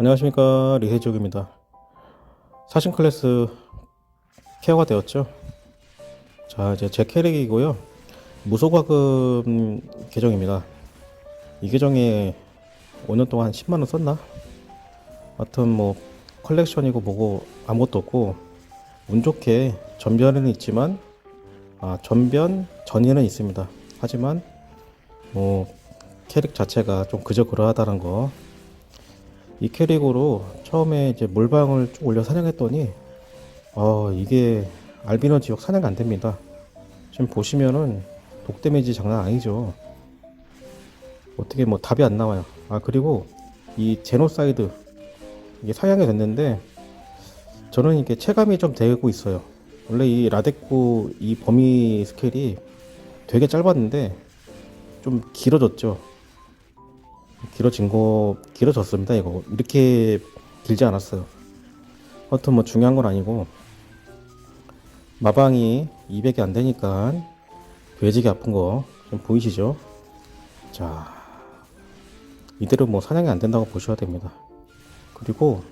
안녕하십니까. 리세족입니다. 사신 클래스 케어가 되었죠? 자 이제 제 캐릭이고요. 무소과금 계정입니다. 이 계정에 5년 동안 한 10만원 썼나? 하여튼 뭐 컬렉션이고 뭐고 아무것도 없고 운 좋게 전변은 있지만 아 전변 전이는 있습니다. 하지만 뭐 캐릭 자체가 좀 그저 그러하다는 거 이 캐릭으로 처음에 이제 물방울 쭉 올려 사냥했더니 어 이게 알비노 지역 사냥이 안 됩니다. 지금 보시면은 독 데미지 장난 아니죠. 어떻게 뭐 답이 안 나와요. 아 그리고 이 제노사이드 이게 사냥이 됐는데 저는 이게 체감이 좀 되고 있어요. 원래 이 라데코 이 범위 스케일이 되게 짧았는데 좀 길어졌죠. 길어진 거 길어졌습니다 이거. 이렇게 길지 않았어요. 하여튼 뭐 중요한 건 아니고 마방이 200이 안 되니까 돼지기 아픈 거 좀 보이시죠? 자 이대로 뭐 사냥이 안 된다고 보셔야 됩니다. 그리고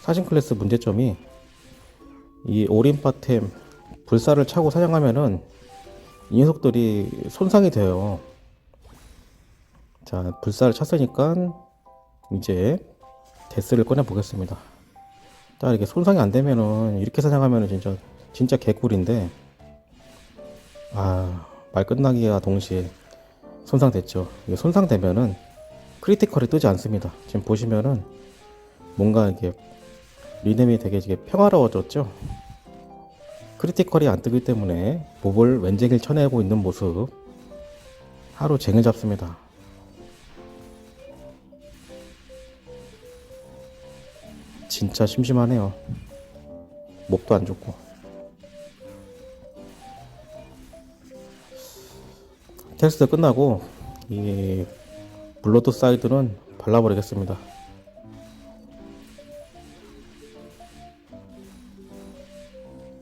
사신 클래스 문제점이 이 오린파템 불사를 차고 사냥하면은 이 녀석들이 손상이 돼요 자, 불사를 찼으니까 이제 데스를 꺼내 보겠습니다. 딱 이렇게 손상이 안 되면은 이렇게 사냥하면은 진짜 진짜 개꿀인데 아, 말 끝나기와 동시에 손상됐죠. 이게 손상되면은 크리티컬이 뜨지 않습니다. 지금 보시면은 뭔가 이게 리듬이 되게 이게 평화로워졌죠. 크리티컬이 안 뜨기 때문에 몹을 왼쟁이를 쳐내고 있는 모습 하루 쟁을 잡습니다. 진짜 심심하네요. 목도 안 좋고. 테스트 끝나고 이 블러드 사이드는 발라버리겠습니다.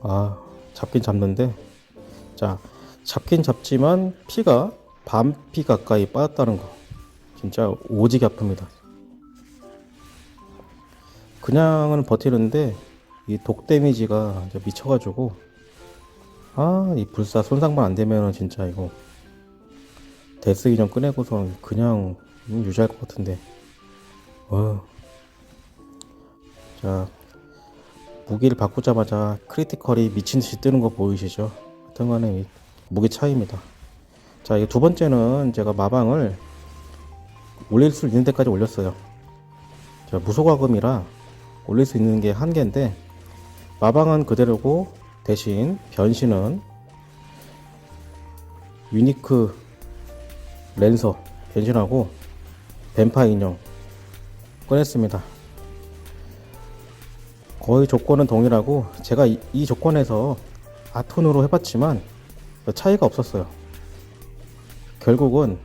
아, 잡긴 잡는데, 자, 잡긴 잡지만 피가 반 피 가까이 빠졌다는 거. 진짜 오지게 아픕니다. 그냥은 버티는데 이 독 데미지가 미쳐가지고 아 이 불사 손상만 안 되면은 진짜 이거 데스 기전 꺼내고서 그냥 유지할 것 같은데 어. 자 무기를 바꾸자마자 크리티컬이 미친 듯이 뜨는 거 보이시죠? 하여튼간에 이 무기 차이입니다. 자, 이두 번째는 제가 마방을 올릴 수 있는 데까지 올렸어요. 자, 무소과금이라 올릴 수 있는 게한 개인데 마방은 그대로고 대신 변신은 유니크 랜서 변신하고 뱀파 인형 꺼냈습니다. 거의 조건은 동일하고 제가 이, 이 조건에서 아톤으로 해봤지만 차이가 없었어요. 결국은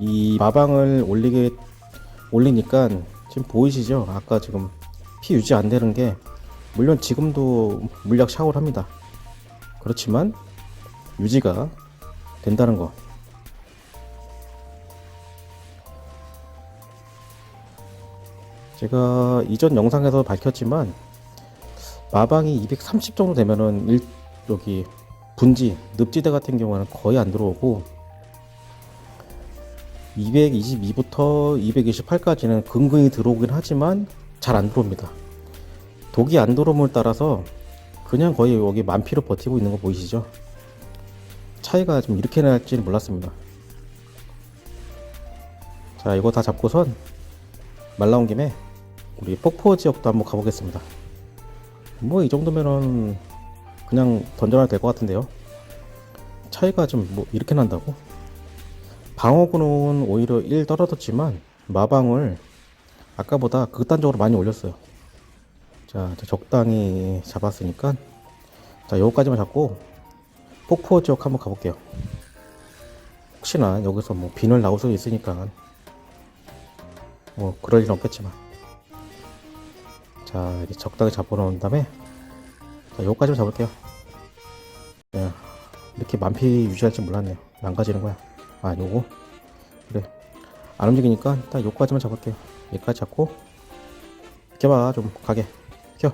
이 마방을 올리게 올리니까 지금 보이시죠? 아까 지금 피 유지 안 되는 게 물론 지금도 물약 샤워를 합니다. 그렇지만 유지가 된다는 거. 제가 이전 영상에서 밝혔지만 마방이 230 정도 되면은 일, 여기 분지 늪지대 같은 경우는 거의 안 들어오고 222부터 228까지는 근근히 들어오긴 하지만 잘 안 들어옵니다. 독이 안 들어옴을 따라서 그냥 거의 여기 만피로 버티고 있는 거 보이시죠? 차이가 좀 이렇게 날지는 몰랐습니다. 자, 이거 다 잡고선 말 나온 김에 우리 폭포 지역도 한번 가보겠습니다. 뭐 이 정도면은 그냥 던져놔도 될 것 같은데요. 차이가 좀 뭐 이렇게 난다고? 방어구는 오히려 1 떨어졌지만 마방을 아까보다 극단적으로 많이 올렸어요. 자, 적당히 잡았으니까 자, 요거까지만 잡고 폭포 지역 한번 가볼게요. 혹시나 여기서 뭐 비늘 나올 수도 있으니까 뭐 그럴 일 없겠지만 자, 이제 적당히 잡아놓은 다음에 자, 요거까지만 잡을게요. 야, 이렇게 만피 유지할지 몰랐네요. 망가지는 거야. 아, 요거 그래 안 움직이니까 딱 요거까지만 잡을게요. 여기까지 잡고 비켜봐 좀 가게. 비켜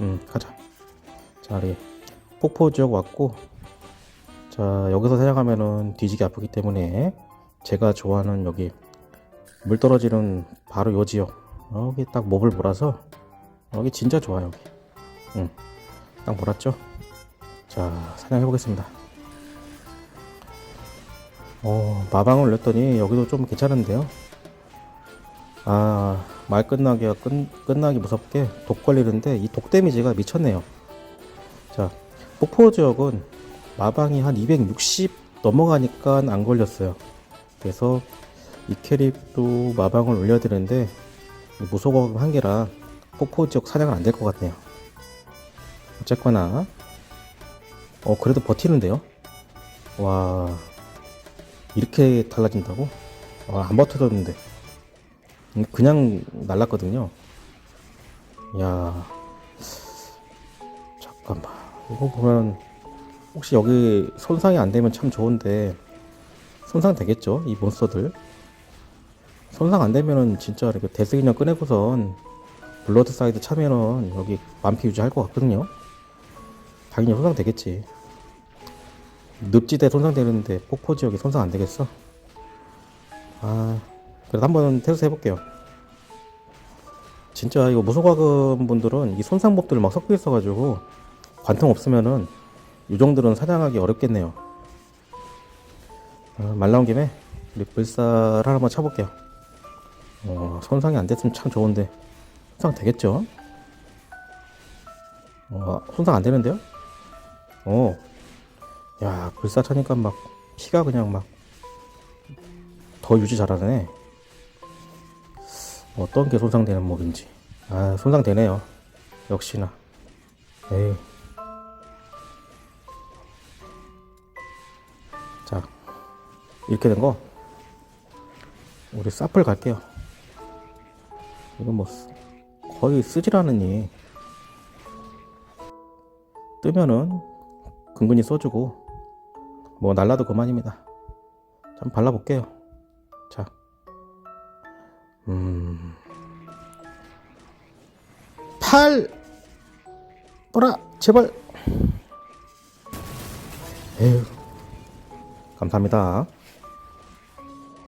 음 가자. 자 우리 폭포 지역 왔고 자 여기서 사냥하면은 뒤지기 아프기 때문에 제가 좋아하는 여기 물 떨어지는 바로 요 지역 여기 딱 몹을 몰아서 여기 진짜 좋아 여기. 응 딱 몰았죠? 자 사냥해 보겠습니다. 어 마방을 올렸더니 여기도 좀 괜찮은데요 아, 말 끝나기가 끝, 끝나기 무섭게 독 걸리는데 이 독 데미지가 미쳤네요. 자, 폭포 지역은 마방이 한 260 넘어가니까 안 걸렸어요. 그래서 이 캐릭도 마방을 올려야 되는데 무소금 한 개라 폭포 지역 사냥은 안 될 것 같네요. 어쨌거나 어 그래도 버티는데요. 와 이렇게 달라진다고? 와, 안 버텨졌는데. 그냥 날랐거든요. 야, 잠깐만. 이거 보면 혹시 여기 손상이 안 되면 참 좋은데 손상 되겠죠? 이 몬스터들. 손상 안 되면은 진짜 이렇게 데스 그냥 꺼내고선 블러드 사이드 차면은 여기 만피 유지할 것 같거든요. 당연히 손상 되겠지. 늪지대 손상되는데 폭포 지역이 손상 안 되겠어? 아. 그래도 한번 테스트 해볼게요. 진짜 이거 무소과금 분들은 이 손상법들 막 섞여 있어가지고 관통 없으면은 유종들은 사냥하기 어렵겠네요. 어, 말 나온 김에 우리 불사를 한번 쳐볼게요. 어, 손상이 안 됐으면 참 좋은데 손상 되겠죠? 어, 손상 안 되는데요? 어, 야 불사 차니까 막 피가 그냥 막 더 유지 잘하네. 어떤 게 손상되는 몹인지. 아, 손상되네요. 역시나. 에이. 자, 이렇게 된 거. 우리 사플 갈게요. 이건 뭐, 쓰- 거의 않으니. 뜨면은, 근근히 써주고, 뭐, 날라도 그만입니다. 좀 발라볼게요. 자. 음. 팔! 보라! 제발! 에휴. 감사합니다.